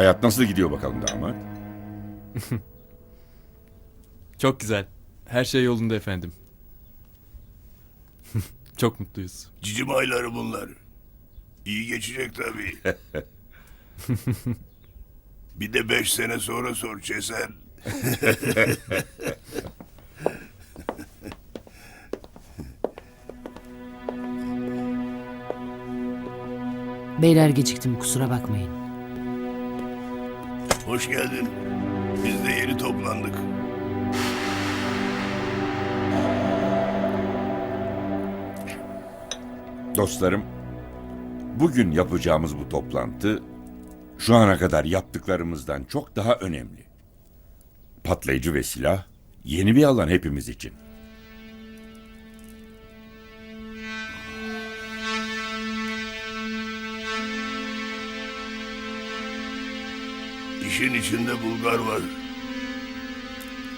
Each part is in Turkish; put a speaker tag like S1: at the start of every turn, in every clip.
S1: Hayat nasıl gidiyor bakalım damat?
S2: Çok güzel. Her şey yolunda efendim. Çok mutluyuz.
S3: Cicim ayları bunlar. İyi geçecek tabii. bir de beş sene sonra sor Çesen.
S4: Beyler geciktim kusura bakmayın.
S3: Hoş geldin. Biz de yeni toplandık.
S1: Dostlarım, bugün yapacağımız bu toplantı şu ana kadar yaptıklarımızdan çok daha önemli. Patlayıcı ve silah yeni bir alan hepimiz için.
S3: İşin içinde Bulgar var.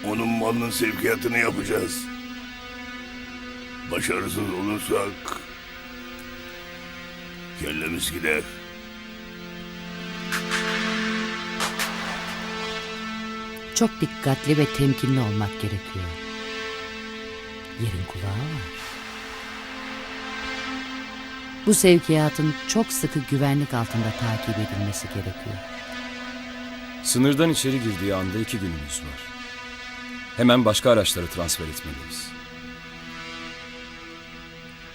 S3: Onun malının sevkiyatını yapacağız. Başarısız olursak kellemiz gider.
S4: Çok dikkatli ve temkinli olmak gerekiyor. Yerin kulağı var. Bu sevkiyatın çok sıkı güvenlik altında takip edilmesi gerekiyor.
S5: Sınırdan içeri girdiği anda iki günümüz var. Hemen başka araçlara transfer etmeliyiz.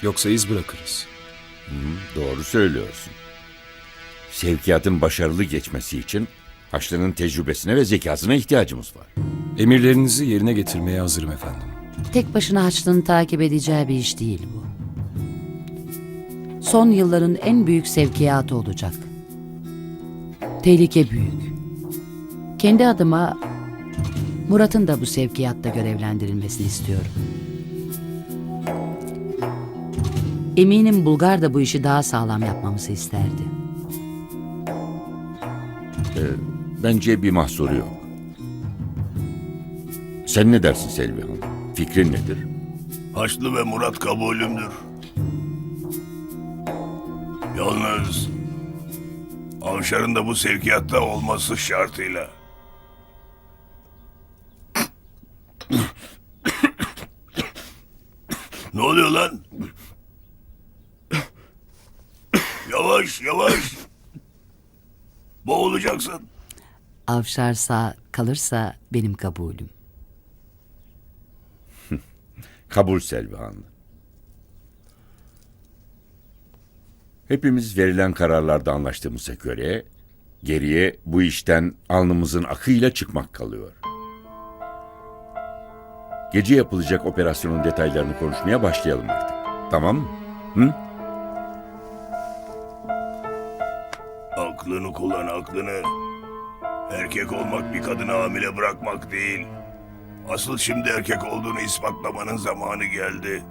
S5: Yoksa iz bırakırız.
S1: Doğru söylüyorsun. Sevkiyatın başarılı geçmesi için Haçlı'nın tecrübesine ve zekasına ihtiyacımız var.
S5: Emirlerinizi yerine getirmeye hazırım efendim.
S4: Tek başına Haçlı'nın takip edeceği bir iş değil bu. Son yılların en büyük sevkiyatı olacak. Tehlike büyük. Kendi adıma Murat'ın da bu sevkiyatta görevlendirilmesini istiyorum. Eminim Bulgar da bu işi daha sağlam yapmamızı isterdi.
S1: Bence bir mahsuru yok. Sen ne dersin Selvi Hanım? Fikrin nedir?
S3: Haçlı ve Murat kabulümdür. Yalnız Avşar'ın da bu sevkiyatta olması şartıyla. Ne oluyor lan? Yavaş yavaş. Boğulacaksın.
S4: Avşar sağ kalırsa benim kabulüm.
S1: Kabul Selvi Hanım. Hepimiz verilen kararlarda anlaştığımıza göre geriye bu işten alnımızın akıyla çıkmak kalıyor. Gece yapılacak operasyonun detaylarını konuşmaya başlayalım artık. Tamam mı? Hı?
S3: Aklını kullan aklını. Erkek olmak bir kadını hamile bırakmak değil. Asıl şimdi erkek olduğunu ispatlamanın zamanı geldi.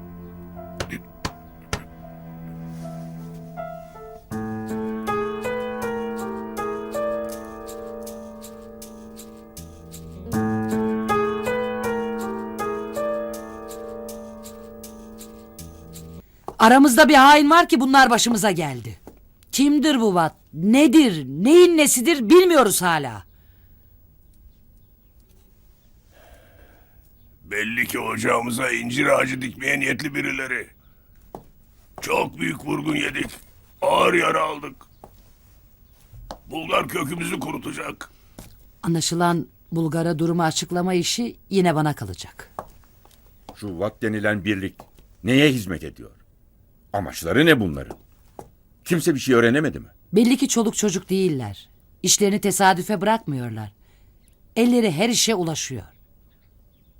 S4: Aramızda bir hain var ki bunlar başımıza geldi. Kimdir bu vat? Nedir? Neyin nesidir bilmiyoruz hala.
S3: Belli ki ocağımıza incir ağacı dikmeye niyetli birileri. Çok büyük vurgun yedik. Ağır yara aldık. Bulgar kökümüzü kurutacak.
S4: Anlaşılan Bulgar'a durumu açıklama işi yine bana kalacak.
S1: Şu VAT denilen birlik neye hizmet ediyor? Amaçları ne bunların? Kimse bir şey öğrenemedi mi?
S4: Belli ki çoluk çocuk değiller. İşlerini tesadüfe bırakmıyorlar. Elleri her işe ulaşıyor.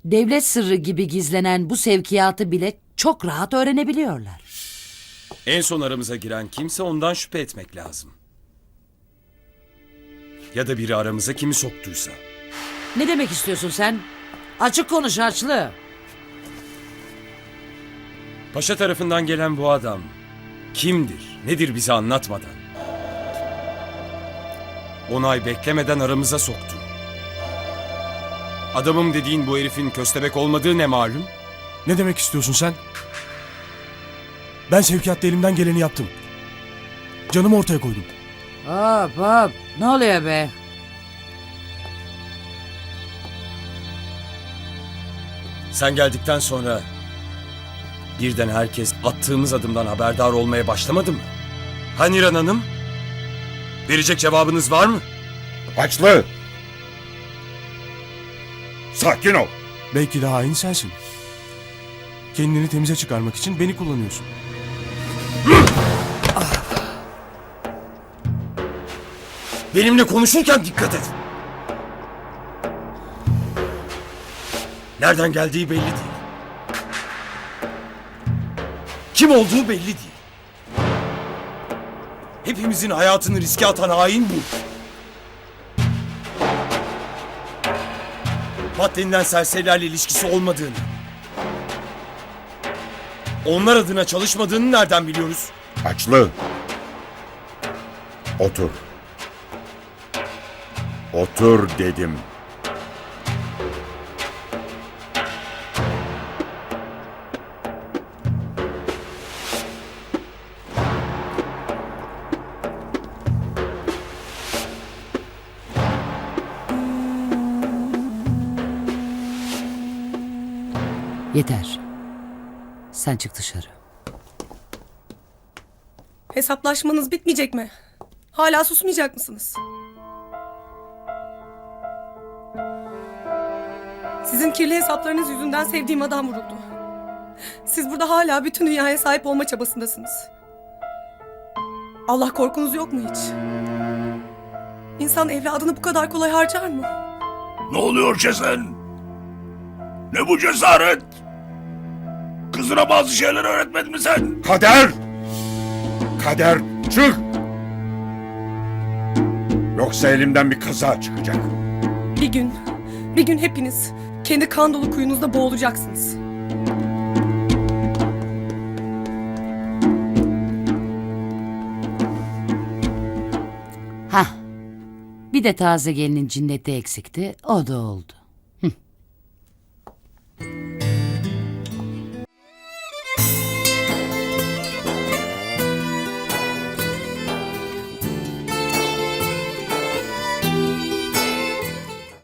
S4: Devlet sırrı gibi gizlenen bu sevkiyatı bile çok rahat öğrenebiliyorlar.
S5: En son aramıza giren kimse ondan şüphe etmek lazım. Ya da biri aramıza kimi soktuysa.
S4: Ne demek istiyorsun sen? Açık konuş Harçlı.
S5: Paşa tarafından gelen bu adam kimdir, nedir bize anlatmadan? On ay beklemeden aramıza soktu. Adamım dediğin bu herifin köstebek olmadığı ne malum?
S6: Ne demek istiyorsun sen? Ben sevkiyatta elimden geleni yaptım. Canımı ortaya koydum.
S4: Hop hop ne oluyor be?
S5: Sen geldikten sonra birden herkes attığımız adımdan haberdar olmaya başlamadı mı? Ha Niran Hanım? Verecek cevabınız var mı?
S1: Açlı! Sakin ol.
S6: Belki de hain sensin. Kendini temize çıkarmak için beni kullanıyorsun.
S5: Benimle konuşurken dikkat et. Nereden geldiği belli değil. Kim olduğu belli değil. Hepimizin hayatını riske atan hain bu. Pat denilen serserilerle ilişkisi olmadığını, onlar adına çalışmadığını nereden biliyoruz?
S1: Açlı. Otur. Otur dedim.
S4: Yeter. Sen çık dışarı.
S7: Hesaplaşmanız bitmeyecek mi? Hala susmayacak mısınız? Sizin kirli hesaplarınız yüzünden sevdiğim adam vuruldu. Siz burada hala bütün dünyaya sahip olma çabasındasınız. Allah korkunuz yok mu hiç? İnsan evladını bu kadar kolay harcar mı?
S3: Ne oluyor Çesen? Ne bu cesaret? Kızına bazı şeyler öğretmedin mi sen?
S1: Kader! Kader çık! Yoksa elimden bir kaza çıkacak.
S7: Bir gün, bir gün hepiniz kendi kan dolu kuyunuzda boğulacaksınız.
S4: Hah. Bir de taze gelinin cinneti eksikti. O da oldu. Hı.